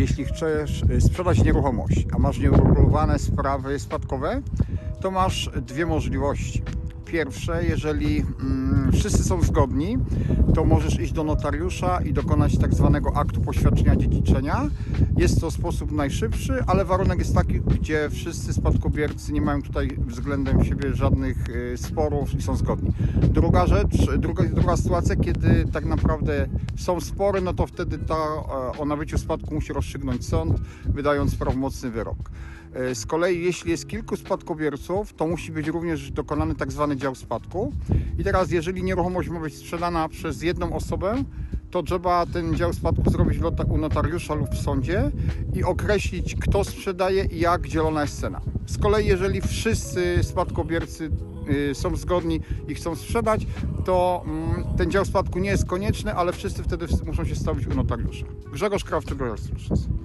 jeśli chcesz y, sprzedać nieruchomość, a masz nieuregulowane sprawy spadkowe, to masz dwie możliwości. Pierwsze, jeżeli mm, wszyscy są zgodni, to możesz iść do notariusza i dokonać tak zwanego aktu poświadczenia dziedziczenia. Jest to sposób najszybszy, ale warunek jest taki, gdzie wszyscy spadkobiercy nie mają tutaj względem siebie żadnych y, sporów i są zgodni. Druga rzecz, druga, druga sytuacja, kiedy tak naprawdę są spory, no to wtedy ta, e, o nabyciu spadku musi rozstrzygnąć sąd, wydając prawomocny wyrok. E, Z kolei jeśli jest kilku spadkobierców, to musi być również dokonany tak zwany dział spadku. I teraz jeżeli nieruchomość ma być sprzedana przez jedną osobę, to trzeba ten dział spadku zrobić u notariusza lub w sądzie i określić, kto sprzedaje i jak dzielona jest cena. Z kolei, jeżeli wszyscy spadkobiercy y, są zgodni i chcą sprzedać, to mm, ten dział spadku nie jest konieczny, ale wszyscy wtedy muszą się stawić u notariusza. Grzegorz Krawczyk, Royal Solutions.